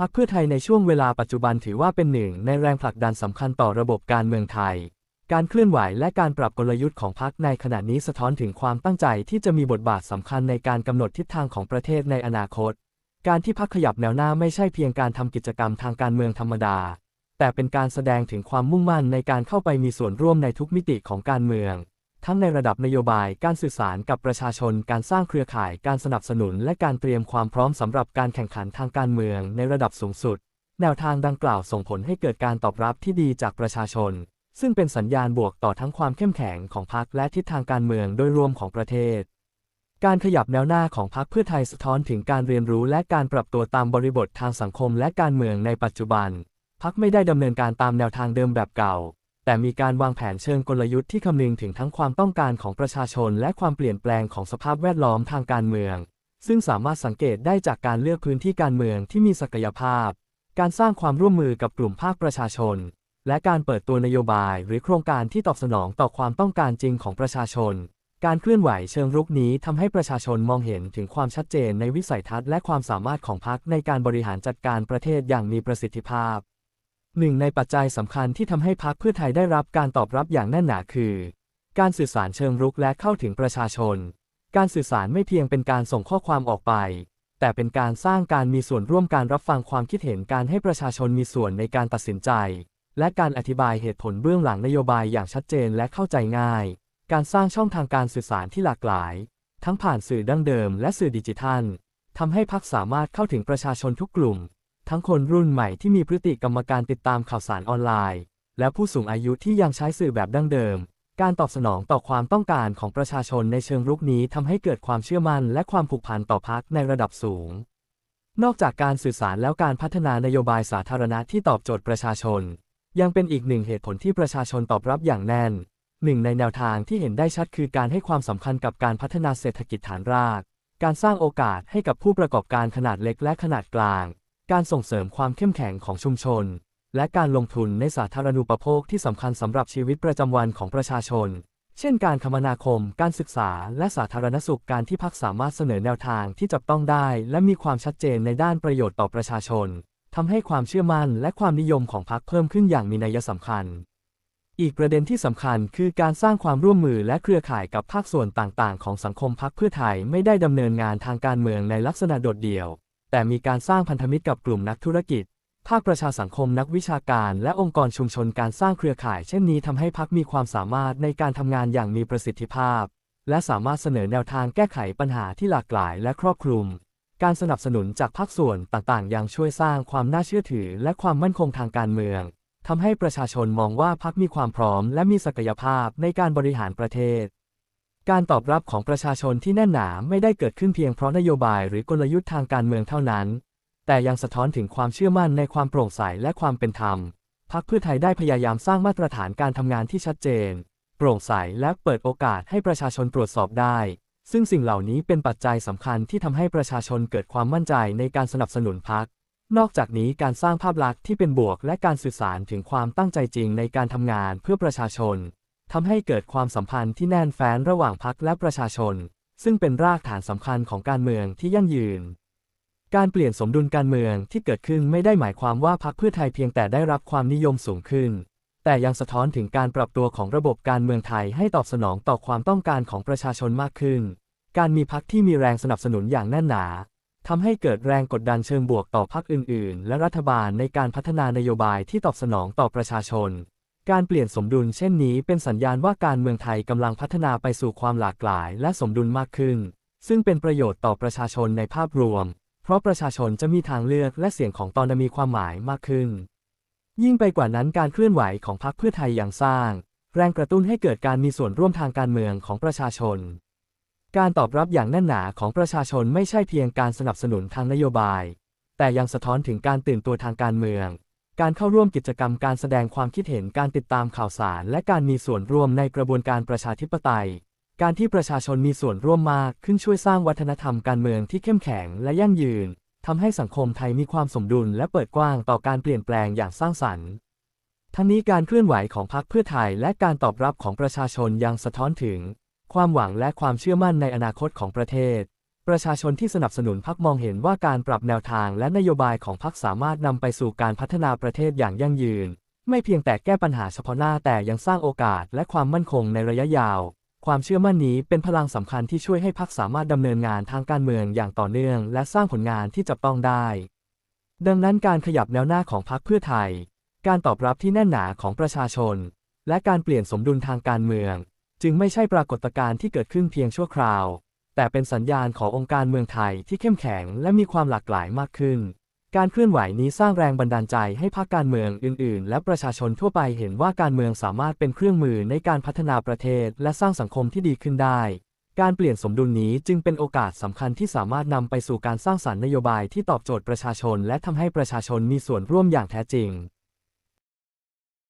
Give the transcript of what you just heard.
พรรคเพื่อไทยในช่วงเวลาปัจจุบันถือว่าเป็นหนึ่งในแรงผลักดันสำคัญต่อระบบการเมืองไทย การเคลื่อนไหวและการปรับกลยุทธ์ของพรรคในขณะนี้สะท้อนถึงความตั้งใจที่จะมีบทบาทสำคัญในการกำหนดทิศทางของประเทศในอนาคต การที่พรรคขยับแนวหน้าไม่ใช่เพียงการทำกิจกรรมทางการเมืองธรรมดา แต่เป็นการแสดงถึงความมุ่งมั่นในการเข้าไปมีส่วนร่วมในทุกมิติของการเมือง ทั้งในระดับนโยบายการสื่อสารกับประชาชน การสร้างเครือข่าย การสนับสนุน และการเตรียมความพร้อมสำหรับการแข่งขันทางการเมืองในระดับสูงสุด แนวทางดังกล่าวส่งผลให้เกิดการตอบรับที่ดีจากประชาชน ซึ่งเป็นสัญญาณบวกต่อทั้งความเข้มแข็งของพรรคและทิศทางการเมืองโดยรวมของประเทศ การขยับแนวหน้าของพรรคเพื่อไทยสะท้อนถึงการเรียนรู้และการปรับตัวตามบริบททางสังคมและการเมืองในปัจจุบันพรรคไม่ได้ดำเนินการตามแนวทางเดิมแบบเก่า แต่มีการวางแผนเชิงกลยุทธ์ที่คำนึงถึงทั้งความต้องการของประชาชน และความเปลี่ยนแปลงของสภาพแวดล้อมทางการเมือง ซึ่งสามารถสังเกตได้จากการเลือกพื้นที่การเมืองที่มีศักยภาพ การสร้างความร่วมมือกับกลุ่มภาคประชาชน และการเปิดตัวนโยบายหรือโครงการที่ตอบสนองต่อความต้องการจริงของประชาชน การเคลื่อนไหวเชิงรุกนี้ทำให้ประชาชนมองเห็นถึงความชัดเจนในวิสัยทัศน์และความสามารถของพรรคในการบริหารจัดการประเทศอย่างมีประสิทธิภาพ หนึ่งในปัจจัยสำคัญที่ทำให้พรรคเพื่อไทยได้รับการตอบรับอย่างแน่นหนาคือ การสื่อสารเชิงรุกและเข้าถึงประชาชน การสื่อสารไม่เพียงเป็นการส่งข้อความออกไป แต่เป็นการสร้างการมีส่วนร่วมการรับฟังความคิดเห็นการให้ประชาชนมีส่วนในการตัดสินใจ และการอธิบายเหตุผลเบื้องหลังนโยบายอย่างชัดเจนและเข้าใจง่าย การสร้างช่องทางการสื่อสารที่หลากหลาย ทั้งผ่านสื่อดั้งเดิมและสื่อดิจิทัลทำให้พรรคสามารถเข้าถึงประชาชนทุกกลุ่ม ทั้งคนรุ่นใหม่ที่มีพฤติกรรมการติดตามข่าวสารออนไลน์ และผู้สูงอายุที่ยังใช้สื่อแบบดั้งเดิม การตอบสนองต่อความต้องการของประชาชนในเชิงรุกนี้ทำให้เกิดความเชื่อมั่นและความผูกพันต่อพรรคในระดับสูง นอกจากการสื่อสารแล้วการพัฒนานโยบายสาธารณะที่ตอบโจทย์ประชาชน ยังเป็นอีกหนึ่งเหตุผลที่ประชาชนตอบรับอย่างแน่น หนึ่งในแนวทางที่เห็นได้ชัดคือการให้ความสำคัญกับการพัฒนาเศรษฐกิจฐานราก การสร้างโอกาสให้กับผู้ประกอบการขนาดเล็กและขนาดกลาง การส่งเสริมความเข้มแข็งของชุมชน และการลงทุนในสาธารณูปโภคที่สำคัญสำหรับชีวิตประจำวันของประชาชน เช่น การคมนาคม การศึกษา และสาธารณสุขการที่พักสามารถเสนอแนวทางที่จับต้องได้ และมีความชัดเจนในด้านประโยชน์ต่อประชาชนทำให้ความเชื่อมั่นและความนิยมของพรรคเพิ่มขึ้นอย่างมีนัยสำคัญ อีกประเด็นที่สำคัญคือการสร้างความร่วมมือและเครือข่ายกับภาคส่วนต่างๆ ของสังคมพรรคเพื่อไทยไม่ได้ดำเนินงานทางการเมืองในลักษณะโดดเดี่ยว แต่มีการสร้างพันธมิตรกับกลุ่มนักธุรกิจ ภาคประชาสังคมนักวิชาการ และองค์กรชุมชนการสร้างเครือข่าย เช่นนี้ทำให้พรรคมีความสามารถในการทำงานอย่างมีประสิทธิภาพ และสามารถเสนอแนวทางแก้ไขปัญหาที่หลากหลายและครอบคลุม การสนับสนุนจากภาคส่วนต่างๆ ยังช่วยสร้างความน่าเชื่อถือ และความมั่นคงทางการเมืองทำให้ประชาชนมองว่าพรรคมีความพร้อม และมีศักยภาพในการบริหารประเทศ การตอบรับของประชาชนที่แน่นหนาไม่ได้เกิดขึ้นเพียงเพราะนโยบายหรือกลยุทธ์ทางการเมืองเท่านั้น แต่ยังสะท้อนถึงความเชื่อมั่นในความโปร่งใสและความเป็นธรรม พรรคเพื่อไทยได้พยายามสร้างมาตรฐานการทำงานที่ชัดเจน โปร่งใสและเปิดโอกาสให้ประชาชนตรวจสอบได้ ซึ่งสิ่งเหล่านี้เป็นปัจจัยสำคัญที่ทำให้ประชาชนเกิดความมั่นใจในการสนับสนุนพรรคนอกจากนี้การสร้างภาพลักษณ์ที่เป็นบวกและการสื่อสารถึงความตั้งใจจริงในการทำงานเพื่อประชาชน ทำให้เกิดความสัมพันธ์ที่แน่นแฟ้นระหว่างพรรคและประชาชน ซึ่งเป็นรากฐานสำคัญของการเมืองที่ยั่งยืน การเปลี่ยนสมดุลการเมืองที่เกิดขึ้นไม่ได้หมายความว่าพรรคเพื่อไทยเพียงแต่ได้รับความนิยมสูงขึ้น แต่ยังสะท้อนถึงการปรับตัวของระบบการเมืองไทยให้ตอบสนองต่อความต้องการของประชาชนมากขึ้น การมีพรรคที่มีแรงสนับสนุนอย่างแน่นหนาทำให้เกิดแรงกดดันเชิงบวกต่อพรรคอื่น ๆ และรัฐบาลในการพัฒนานโยบายที่ตอบสนองต่อประชาชน การเปลี่ยนสมดุลเช่นนี้เป็นสัญญาณว่าการเมืองไทยกำลังพัฒนาไปสู่ความหลากหลายและสมดุลมากขึ้น ซึ่งเป็นประโยชน์ต่อประชาชนในภาพรวม เพราะประชาชนจะมีทางเลือกและเสียงของตนมีความหมายมากขึ้น ยิ่งไปกว่านั้นการเคลื่อนไหวของพรรคเพื่อไทยยังสร้าง แรงกระตุ้นให้เกิดการมีส่วนร่วมทางการเมืองของประชาชน การตอบรับอย่างแน่นหนาของประชาชนไม่ใช่เพียงการสนับสนุนทางนโยบาย แต่ยังสะท้อนถึงการตื่นตัวทางการเมือง การเข้าร่วมกิจกรรมการแสดงความคิดเห็นการติดตามข่าวสาร และการมีส่วนร่วมในกระบวนการประชาธิปไตย การที่ประชาชนมีส่วนร่วมมากขึ้นช่วยสร้างวัฒนธรรมการเมืองที่เข้มแข็งและยั่งยืนทำให้สังคมไทยมีความสมดุลและเปิดกว้างต่อการเปลี่ยนแปลงอย่างสร้างสรรค์ ทั้งนี้การเคลื่อนไหวของพรรคเพื่อไทยและการตอบรับของประชาชนยังสะท้อนถึง ความหวังและความเชื่อมั่นในอนาคตของประเทศ ประชาชนที่สนับสนุนพรรคมองเห็นว่าการปรับแนวทางและนโยบายของพรรคสามารถนำไปสู่การพัฒนาประเทศอย่างยั่งยืน ไม่เพียงแต่แก้ปัญหาเฉพาะหน้าแต่ยังสร้างโอกาสและความมั่นคงในระยะยาว ความเชื่อมั่นนี้เป็นพลังสำคัญที่ช่วยให้พรรคสามารถดำเนินงานทางการเมืองอย่างต่อเนื่อง และสร้างผลงานที่จับต้องได้ ดังนั้นการขยับแนวหน้าของพรรคเพื่อไทย การตอบรับที่แน่นหนาของประชาชน และการเปลี่ยนสมดุลทางการเมือง จึงไม่ใช่ปรากฏการณ์ที่เกิดขึ้นเพียงชั่วคราว แต่เป็นสัญญาณขององค์การเมืองไทยที่เข้มแข็งและมีความหลากหลายมากขึ้น การเคลื่อนไหวนี้สร้างแรงบันดาลใจให้พรรคการเมืองอื่น ๆ และประชาชนทั่วไปเห็นว่าการเมืองสามารถเป็นเครื่องมือในการพัฒนาประเทศ และสร้างสังคมที่ดีขึ้นได้ การเปลี่ยนสมดุลนี้จึงเป็นโอกาสสำคัญที่สามารถนำไปสู่การสร้างสรรค์นโยบายที่ตอบโจทย์ประชาชน และทำให้ประชาชนมีส่วนร่วมอย่างแท้จริง